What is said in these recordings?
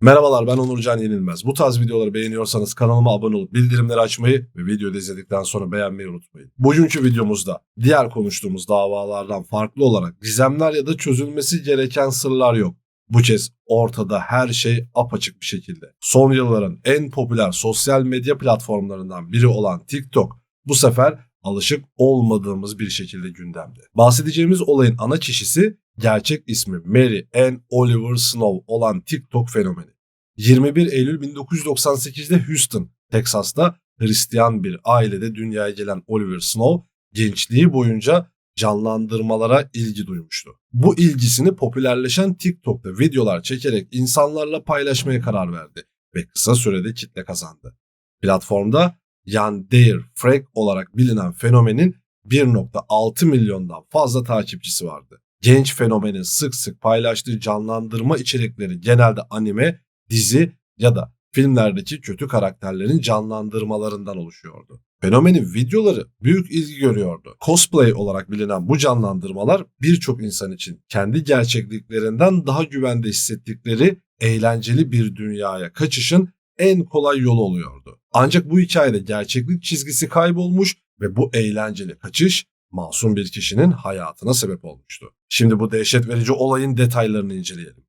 Merhabalar ben Onurcan Yenilmez. Bu tarz videoları beğeniyorsanız kanalıma abone olup bildirimleri açmayı ve videoyu izledikten sonra beğenmeyi unutmayın. Bugünkü videomuzda diğer konuştuğumuz davalardan farklı olarak gizemler ya da çözülmesi gereken sırlar yok. Bu kez ortada her şey apaçık bir şekilde. Son yılların en popüler sosyal medya platformlarından biri olan TikTok bu sefer alışık olmadığımız bir şekilde gündemde. Bahsedeceğimiz olayın ana kişisi gerçek ismi Mary Ann Oliver Snow olan TikTok fenomeni. 21 Eylül 1998'de Houston, Texas'ta Hristiyan bir ailede dünyaya gelen Oliver Snow gençliği boyunca canlandırmalara ilgi duymuştu. Bu ilgisini popülerleşen TikTok'ta videolar çekerek insanlarla paylaşmaya karar verdi ve kısa sürede kitle kazandı. Platformda Yandere Frank olarak bilinen fenomenin 1.6 milyondan fazla takipçisi vardı. Genç fenomenin sık sık paylaştığı canlandırma içerikleri genelde anime, dizi ya da filmlerdeki kötü karakterlerin canlandırmalarından oluşuyordu. Fenomenin videoları büyük ilgi görüyordu. Cosplay olarak bilinen bu canlandırmalar birçok insan için kendi gerçekliklerinden daha güvende hissettikleri eğlenceli bir dünyaya kaçışın en kolay yolu oluyordu. Ancak bu hikayede gerçeklik çizgisi kaybolmuş ve bu eğlenceli kaçış masum bir kişinin hayatına sebep olmuştu. Şimdi bu dehşet verici olayın detaylarını inceleyelim.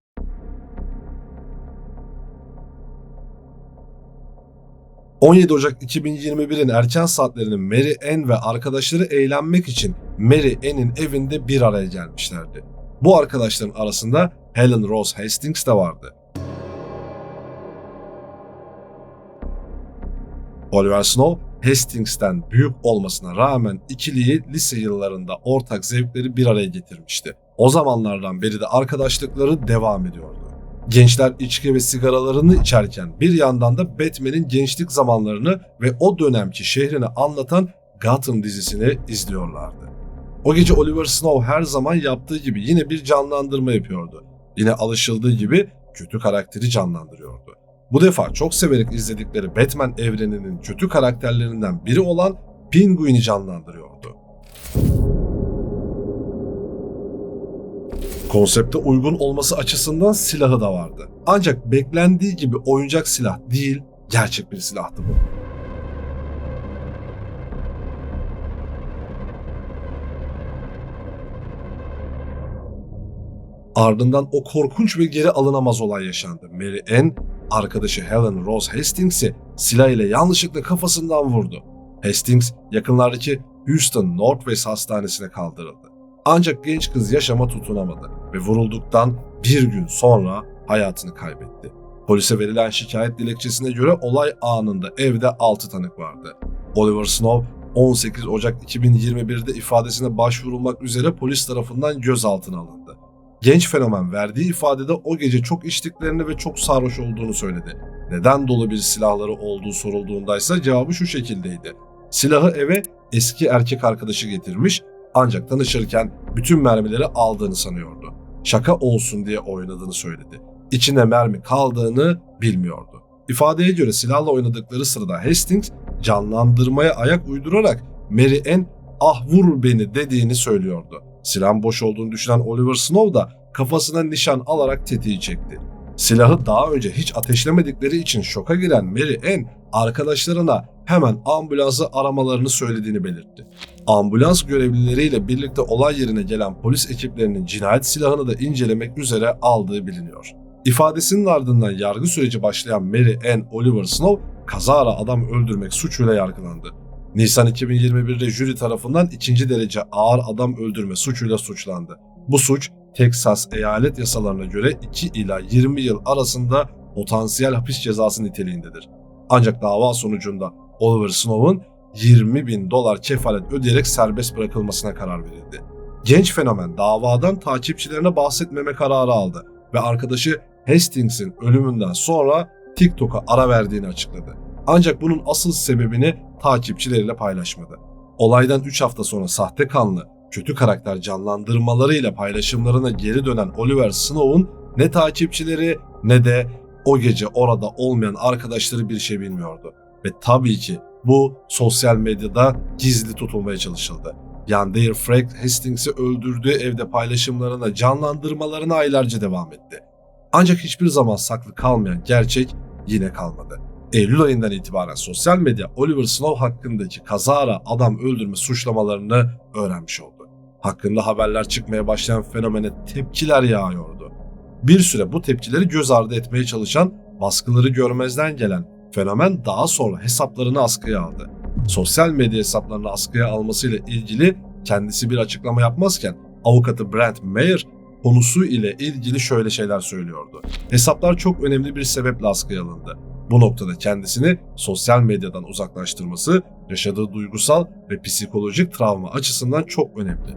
...17 Ocak 2021'in erken saatlerinde Mary Ann ve arkadaşları eğlenmek için Mary Ann'in evinde bir araya gelmişlerdi. Bu arkadaşların arasında Helen Rose Hastings de vardı. Oliver Snow, Hastings'ten büyük olmasına rağmen ikiliyi lise yıllarında ortak zevkleri bir araya getirmişti. O zamanlardan beri de arkadaşlıkları devam ediyordu. Gençler içki ve sigaralarını içerken bir yandan da Batman'in gençlik zamanlarını ve o dönemki şehrini anlatan Gotham dizisini izliyorlardı. O gece Oliver Snow her zaman yaptığı gibi yine bir canlandırma yapıyordu. Yine alışıldığı gibi kötü karakteri canlandırıyordu. Bu defa çok severek izledikleri Batman evreninin kötü karakterlerinden biri olan Penguin'i canlandırıyordu. Konsepte uygun olması açısından silahı da vardı. Ancak beklendiği gibi oyuncak silah değil, gerçek bir silahtı bu. Ardından o korkunç ve geri alınamaz olay yaşandı. Mary Ann, arkadaşı Helen Rose Hastings'i silah ile yanlışlıkla kafasından vurdu. Hastings yakınlardaki Houston Northwest Hastanesi'ne kaldırıldı. Ancak genç kız yaşama tutunamadı ve vurulduktan bir gün sonra hayatını kaybetti. Polise verilen şikayet dilekçesine göre olay anında evde 6 tanık vardı. Oliver Snow 18 Ocak 2021'de ifadesine başvurulmak üzere polis tarafından gözaltına alındı. Genç fenomen verdiği ifadede o gece çok içtiklerini ve çok sarhoş olduğunu söyledi. Neden dolu bir silahları olduğu sorulduğundaysa cevabı şu şekildeydi. Silahı eve eski erkek arkadaşı getirmiş ancak tanışırken bütün mermileri aldığını sanıyordu. Şaka olsun diye oynadığını söyledi. İçinde mermi kaldığını bilmiyordu. İfadeye göre silahla oynadıkları sırada Hastings canlandırmaya ayak uydurarak Mary Ann ah vur beni dediğini söylüyordu. Silahın boş olduğunu düşünen Oliver Snow da kafasına nişan alarak tetiği çekti. Silahı daha önce hiç ateşlemedikleri için şoka giren Mary Ann arkadaşlarına hemen ambulansı aramalarını söylediğini belirtti. Ambulans görevlileriyle birlikte olay yerine gelen polis ekiplerinin cinayet silahını da incelemek üzere aldığı biliniyor. İfadesinin ardından yargı süreci başlayan Mary Ann Oliver Snow kazara adam öldürmek suçuyla yargılandı. Nisan 2021'de jüri tarafından ikinci derece ağır adam öldürme suçuyla suçlandı. Bu suç Teksas eyalet yasalarına göre 2 ila 20 yıl arasında potansiyel hapis cezası niteliğindedir. Ancak dava sonucunda Oliver Snow'un 20 bin dolar kefalet ödeyerek serbest bırakılmasına karar verildi. Genç fenomen davadan takipçilerine bahsetmeme kararı aldı ve arkadaşı Hastings'in ölümünden sonra TikTok'a ara verdiğini açıkladı. Ancak bunun asıl sebebini takipçileriyle paylaşmadı. Olaydan 3 hafta sonra sahte kanlı, kötü karakter canlandırmalarıyla paylaşımlarına geri dönen Oliver Snow'un ne takipçileri ne de o gece orada olmayan arkadaşları bir şey bilmiyordu. Ve tabii ki bu sosyal medyada gizli tutulmaya çalışıldı. Yandere Frank Hastings'i öldürdüğü evde paylaşımlarına, canlandırmalarına aylarca devam etti. Ancak hiçbir zaman saklı kalmayan gerçek yine kalmadı. Eylül ayından itibaren sosyal medya Oliver Snow hakkındaki kazara adam öldürme suçlamalarını öğrenmiş oldu. Hakkında haberler çıkmaya başlayan fenomene tepkiler yağıyordu. Bir süre bu tepkileri göz ardı etmeye çalışan, baskıları görmezden gelen fenomen daha sonra hesaplarını askıya aldı. Sosyal medya hesaplarını askıya almasıyla ilgili kendisi bir açıklama yapmazken avukatı Brent Mayer konusu ile ilgili şöyle şeyler söylüyordu. Hesaplar çok önemli bir sebeple askıya alındı. Bu noktada kendisini sosyal medyadan uzaklaştırması yaşadığı duygusal ve psikolojik travma açısından çok önemli.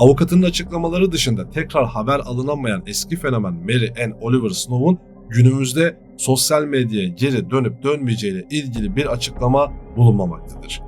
Avukatının açıklamaları dışında tekrar haber alınamayan eski fenomen Mary Ann Oliver Snow'un günümüzde sosyal medyaya geri dönüp dönmeyeceğiyle ilgili bir açıklama bulunmamaktadır.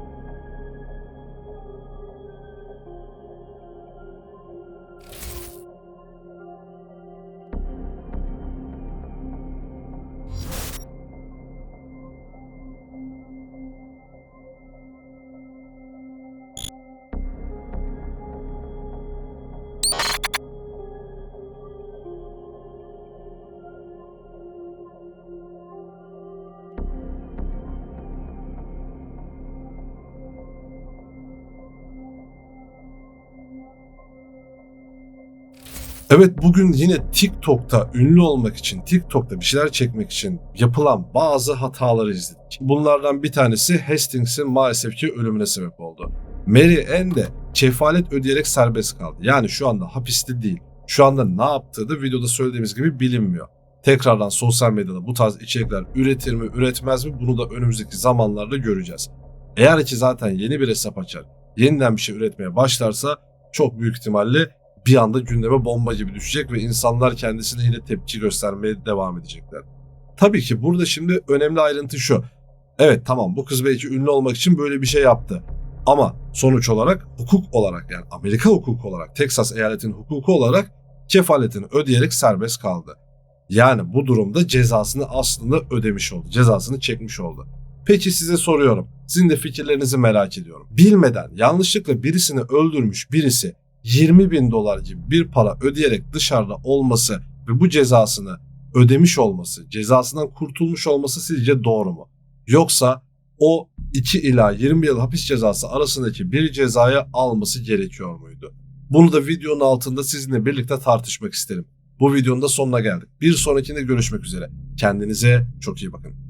Evet bugün yine TikTok'ta ünlü olmak için, TikTok'ta bir şeyler çekmek için yapılan bazı hataları izledik. Bunlardan bir tanesi Hastings'in maalesef ki ölümüne sebep oldu. Mary Ann de kefalet ödeyerek serbest kaldı. Yani şu anda hapiste değil. Şu anda ne yaptığı da videoda söylediğimiz gibi bilinmiyor. Tekrardan sosyal medyada bu tarz içerikler üretir mi üretmez mi bunu da önümüzdeki zamanlarda göreceğiz. Eğer ki zaten yeni bir hesap açar, yeniden bir şey üretmeye başlarsa çok büyük ihtimalle bir anda gündeme bomba gibi düşecek ve insanlar kendisine yine tepki göstermeye devam edecekler. Tabii ki burada şimdi önemli ayrıntı şu. Evet tamam bu kız belki ünlü olmak için böyle bir şey yaptı. Ama sonuç olarak hukuk olarak yani Amerika hukuku olarak, Texas eyaletinin hukuku olarak kefaletini ödeyerek serbest kaldı. Yani bu durumda cezasını aslında ödemiş oldu. Cezasını çekmiş oldu. Peki size soruyorum. Sizin de fikirlerinizi merak ediyorum. Bilmeden yanlışlıkla birisini öldürmüş birisi 20 bin dolar gibi bir para ödeyerek dışarıda olması ve bu cezasını ödemiş olması, cezasından kurtulmuş olması sizce doğru mu? Yoksa o 2 ila 20 yıl hapis cezası arasındaki bir cezaya alması gerekiyor muydu? Bunu da videonun altında sizinle birlikte tartışmak isterim. Bu videonun da sonuna geldik. Bir sonrakinde görüşmek üzere. Kendinize çok iyi bakın.